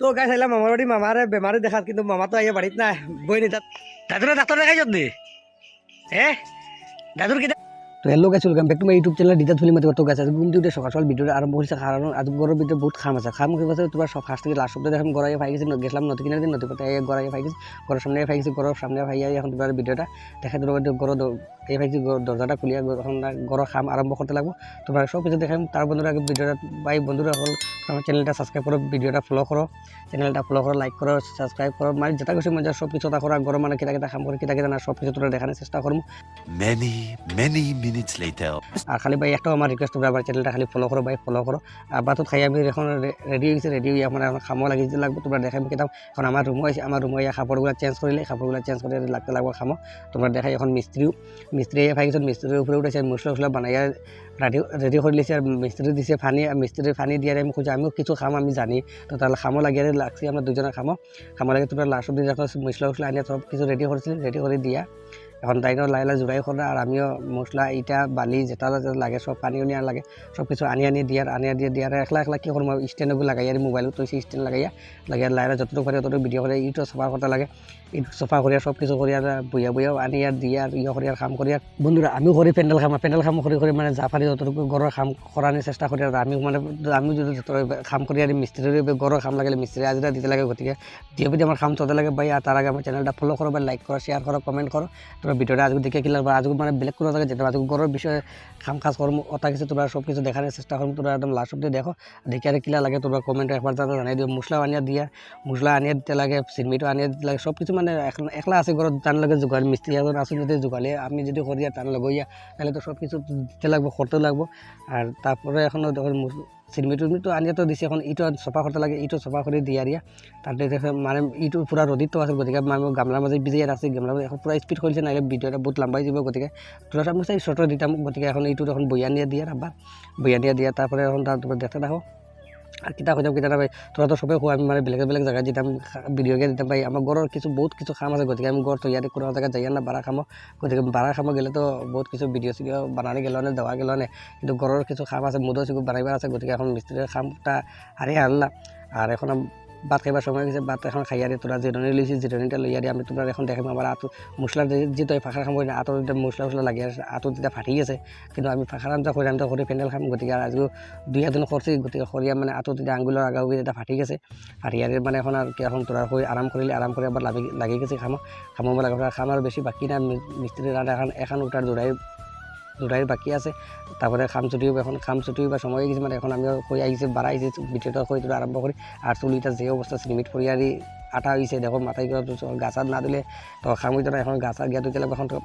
তো গাছ আইলাম মামার বাড়ি মামারে বেমারে দেখাত কিন্তু মামা তো আইয়া বাড়িত নাই। বই নি তাত ডাক্তার দেখাই যদি হে? দাদুর কি তো হ্যালো গাছ welcome back to my YouTube channel রিজাত film মতো তো গাছ ঘুম দিতে সকাল সকাল ভিডিও আরম্ভ করেছে কারণ আজ গরমের ভিতরে বহুত খাম আছে। খাম কি বলছে তোমার সব ফার্স্ট থেকে লাস্ট অব্দি দেখলাম গড়াইয়া ফাই গেছি গেছিলাম নদী কিনারে দিন নদী পথে গড়াইয়া ফাই গেছি ঘরের সামনে ফাই গেছি ঘরের সামনে ফাই এখন তোমার ভিডিওটা দেখা দিল গড় এই ফাইছি দরজাটা খুলিয়া এখন গড় খাম আরম্ভ করতে লাগবো। তোমার সব কিছু দেখাম তার বন্ধুরা আগে ভিডিওটা ভাই বন্ধুরা হল আমার চ্যানেলটা সাবস্ক্রাইব করো ভিডিওটা ফলো করো চ্যানেলটা ফলো করো লাইক করো সাবস্ক্রাইব করো মানে যেটা কিছু মজা সব কিছু তা করো গরম মানে কিতা কিতা খাম করে কিতা কিতা না সব কিছু তোরা দেখানোর চেষ্টা করব। Many, many minutes later. আর খালি ভাই, একটাও আমার রিকোয়েস্ট তোমরা আমার চ্যানেলটা খালি ফলো করো ভাই ফলো করো আর বাতো খাই আমি এখন রেডি হয়েছে রেডি হয়ে আমার খামো লাগি যেতে লাগবে, তোমরা দেখাই কিতাম এখন আমার রুমও আছে আমার রুমে কাপড়গুলো চেঞ্জ করিলে কাপড়গুলো চেঞ্জ করে লাগতে লাগবে খামো তোমরা দেখাই এখন মিস্ত্রিও মিস্ত্রি ফাই গেছে মিস্ত্রির উপরে উঠেছে মশলা উসলা বানাইয়া রেডি রেডি করে লিছে আর মিস্ত্রি দিছে ফানি মিস্ত্রি ফানি দিয়ে আমি খুঁজে, আমিও কিছু খাম, আমি জানি। তো তাহলে খামো লাগিয়ে লাগছি আমরা দুজনে খামো খামো লাগে তোমরা লাস্ট অব্দি যখন মশলা উসলা আনিয়ে সব কিছু রেডি করেছিলি রেডি করে দিয়া। এখন তাইনও লাইলা জোড়াই করা আর আমিও মশলা ইটা, বালি যেটা যেটা লাগে সব পানি নিয়ে লাগে সব কিছু আনি আনি দিয়ার আনি দিয়ে দিয়ার একলা একলা কি করব স্ট্যান্ডগুলো লাগাই আর মোবাইলত তো স্ট্যান্ড লাগাইয়া লাগাই লাইলা যতটুকু পারে ততটুকু ভিডিও করে ইটো সফা করতে লাগে, ইট সফা করিয়া সব কিছু করিয়া বইয়া বইয়াও আনি আর দিয়ে আর ইয়ে করিয়ার কাম করিয়া বন্ধুরা, আমিও করি প্যান্ডেল খাম প্যান্ডেল খাম করি করে মানে যা পারি যতটুকু ঘরের কাম করানোর চেষ্টা করি আর আমি মানে আমি যদি কাম করি আর মিস্ত্রির ঘরের কাম লাগিলে মিস্ত্রি আজিরা দিতে লাগে, গতিকে দিয়ে যদি আমার কাম চলতে লাগে, ভাই আর তার আগে আমার চ্যানেলটা ফলো করো বা লাইক করো শেয়ার করো কমেন্ট করো ভিডিওটা আজকে দেখে কিলার বা আজকে মানে বেলেগ কোনো জায়গায় যেতে আজকে ঘরের বিষয়ে কাম কাজ করব অতা কিছু তোমরা সব কিছু দেখানোর চেষ্টা করব তোমরা একদম লাস্ট অব্দি দেখো। দেখে আর কিলা লাগে তোমরা কমেন্ট একবার তারা জানাই দিও। মশলা আনিয়া দিয়া, মশলা আনিয়ে দিতে লাগে সিমেন্টও আনিয়ে দিতে লাগে সব কিছু মানে একলা- একলা আছে ঘৰত টান লাগে যোগাৰ মিস্ত্রি এজন আছে যদি যোগালে আমি যদি করি আর টান লাগো ইয়া, তাহলে তো সব কিছু দিতে লাগবো, করতে লাগবো। আর তারপরে এখন যখন সিমেন্ট টিমেন্ট আনিয়ে তো দিছে, এখন ইটো চফা করতে লাগে, ইটো চফা কৰি দিয়া দিয়া। তাতে মানে ইটো পূৰা ৰদিত তো আছে গতিকে মানে গামলাৰ মাজত বিজি আছে গামলাৰ মাজত এখন পুৰা স্পীড কৰিছে নাহিলে ভিডিঅ'টা বহুত লম্বাই যাব গতিকে তোরা আমি চাই শ্বৰ্টৰ দিতাম গতিকে এখন ইটো এখন বৈয়া দিয়া দিয়া আবার বৈয়া নিয়ে দিয়া, তাৰপৰা এখন দেখতে থাকো কিতা খুঁজাম কিতা না ভাই তোরা তো সবে আমি মানে বেলেগ বেলেগ জায়গায় যেতাম ভিডিও গিয়ে দিতাম ভাই আমার ঘরের কিছু বহুত কিছু কাম আছে গতিকে আমি ঘর তৈয়ারি কোনো জায়গায় যাই না বাড়া খামো। গতিকে বাড়া খামো গেলে তো বহুত কিছু ভিডিও চিডিও বানানি গেল নে দেওয়া গেল নে কিন্তু ঘরের কিছু কাম আছে মুদো চিগু বানাইবার আছে গতিকে এখন মিস্ত্রির কামটা হারিয়ে আনলাম আর এখন আম- ভাত খাইবার সময় গেছে ভাত এখন খাইয়া দিয়ে তোরা জিরনি লইছি জিরনিটা লইয়া দিয়ে আমি তোমরা এখন দেখাম আমার আতু মশলা যেহেতু ফাঁকা খাম করি আতর মশলা মশলা লাগিয়ে আতর যেটা ফাটি আছে, কিন্তু আমি ফাঁকা রান্না করি আমি তো করে প্যান্ডেল খাম, গতিকে আজকে দুই এদিন করছি গতিকে সরিয়া মানে আতর যেটা আঙ্গুলের আগাউগি যেটা ফাটি গেছে ফাটিয়ার মানে এখন আর কি এখন তোরা হয়ে আরাম করিলে আরাম করে আবার লাগি লাগি গেছে, খামো খামো লাগে খাম আর বেশি বাকি না মি- মিস্ত্রি রান্না এখন এখন উঠার জোড়াই জোড়াই বাকি আছে তারপরে খাম ছুটিও এখন খাম ছুটিও বা সময় হয়ে গেছে মানে এখন আমিও কই আহিছে বাড়া আহিছে ভিডিওটা কই তোরা আরম্ভ করি আর চুলিটা যে অবস্থা সিমেন্ট পরিয়ারি আটা হয়েছে দেখো মাথায় গিয়ে গাছা না দিলে তো খাম হইতো এখন গাছা গিয়া দিতে এখন তো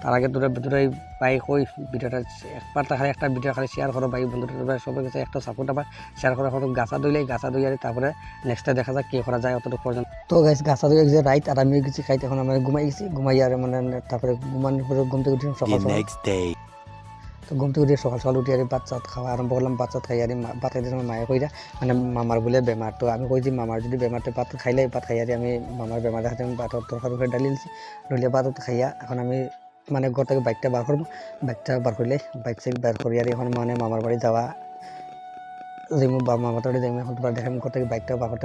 তার আগে তোরা দুটোই পাই কই ভিডিওটা একবার খালি একটা ভিডিও খালি শেয়ার করো ভাই বন্ধুরা তোমরা সবার কাছে একটা সাপোর্ট আবার শেয়ার করো এখন গাছা দইলে গাছা দই আরে তারপরে নেক্সটে দেখা যাক কি করা যায় অতটুকু পর্যন্ত তো গাইস গাছা দই যে রাইট আর আমি কিছু খাইতে এখন আমরা ঘুমাই গেছি ঘুমাই আর মানে তারপরে ঘুমানোর পরে ঘুম থেকে উঠি সকাল তো ঘুম থেকে উঠে সকাল সকাল উঠি আর ভাত চাত খাওয়া আরম্ভ করলাম, ভাত চাত খাই আর ভাত খাইতে সময় মায়ে কইরা মানে মামার বলে বেমার তো আমি যে মামার যদি বেমারটা ভাত খাইলে ভাত খাই আর আমি মামার বেমার দেখাতে আমি ভাতর তরকার উপরে ডালি দিছি। ডলিয়া ভাত খাইয়া এখন আমি মানে ঘর থেকে বাইকটা বার করব। বাইকটা বার করলে বাইক সাইক বার করি আর এখন মানে মামার বাড়ি যাওয়া যাইমু বা বাড়ি যাইমু এখন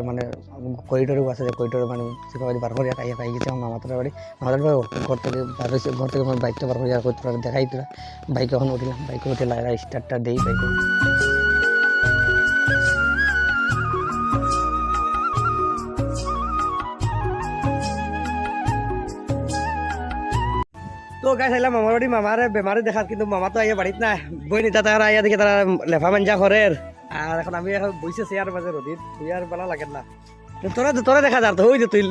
মানে করিডোরও আছে যে মানে সেখানে বার করি খাইয়া পাই গেছে আমার মামার বাড়ি মামার বাড়ি ঘর থেকে বার হয়েছে ঘর থেকে আমার বাইকটা বার করি আর তোরা দেখাই তোরা বাইকে এখন উঠিলাম বাইকে উঠে লাইরা স্টার্টটা দেই বাইকে তো গাছ আইলাম মামার বাড়ি মামারে বেমারে দেখাত, কিন্তু মামা তো আইয়া বাড়িত না বই নিতা তারা আইয়া দেখে তারা লেফা মাঞ্জা ঘরের আর এখন আমি এখন বইছে চেয়ার মাঝে রদিত, তুই আর বেলা লাগে না। তোরা তোরা দেখা যার তো ওই যে তুই।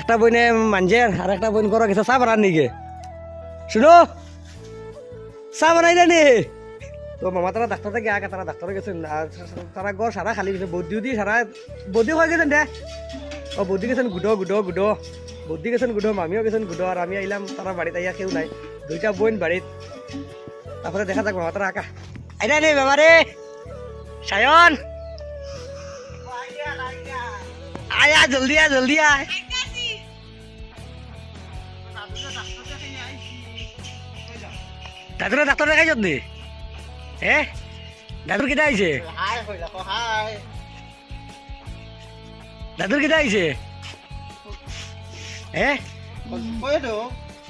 একটা বইনে মাঞ্জের আর একটা বইন করো গেছে চা বানার নিগে শুনো। চা বানাই নি। তো মামা তারা ডাক্তার থেকে আগে তারা ডাক্তারে গেছেন আর তারা ঘর সারা খালি গেছে বৌদি উদি সারা বৌদি হয়ে গেছেন দে। ও বৌদি গেছেন গুডো গুডো গুডো। বৌদি গেছেন গুডো, মামিও গেছেন গুডো আর আমি আইলাম তারা বাড়িতে আইয়া কেউ নাই। দুইটা বোন বাড়িত তারপরে দেখা যাক মামা তারা আঁকা আইনা নেই বাবারে সায়ন আয়া জলদি আয় জলদি আয় দাদুরে ডাক্তার দেখাই যদি হে দাদুর কেটা আইছে কইলা হাই দাদুর কেটা আইছে হে কই দো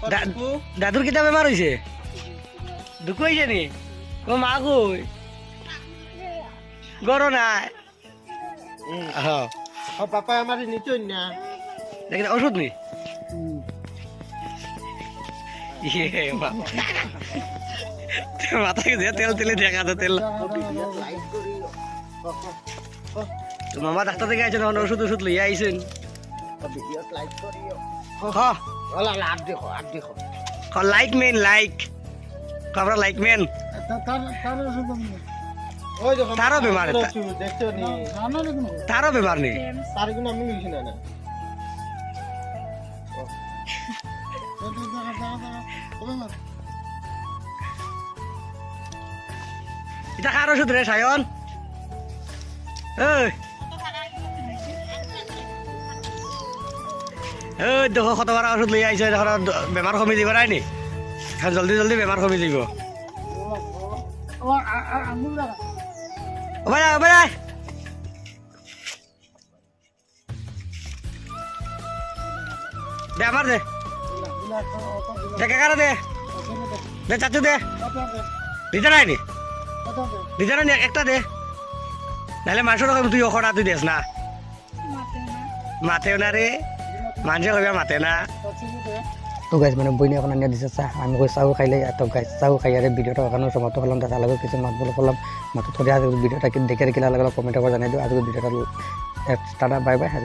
দা- কতকু দাদুর কেটা বেমার হয়েছে দুঃখ হয়েছে নি ও মা কই গরো নাই হ্যাঁ ও পাপা আমার নিচে না। দেখেন ওষুধ নি? বাবা। মাথায় দিয়ে তেল তেলে দেখা তো তেল। তো মামা ডাক্তার থেকে এখন ওষুধ ওষুধ লইয়া আইছেন। লাইক মেন লাইক আমরা লাইক মেন তারও বেমার তারও বেমার নেই। এটা কার ওষুধ রে, সায়ন? দেখো কতবার ওষুধ আইছে দেখো বেমার কমি দিব নাই নি এখন জলদি জলদি বেমার কমি ভাই দে আমার দে। দে কাকারা দে। দে চাচু দে। দিতে নাই নি? দিতে নাই একটা দে। নাহলে মানুষের তুই ওখরা তুই দেস না। মাতেও না। রে মানুষে কইবা মাতে না। তো গাইজ মানে বইনি এখন আনিয়ে দিছে চাহ। আমি কই চাহও খাইলে তো গাইজ চাহও খাই। আর ভিডিওটা ওখানে সমাপ্ত করলাম তাতে আলাদা কিছু মাত বলে করলাম মাত্র থরে আজ ভিডিওটা দেখে রেখে লাগল কমেন্ট করে জানাই দিও। আজকে ভিডিওটা টাটা বাই বাই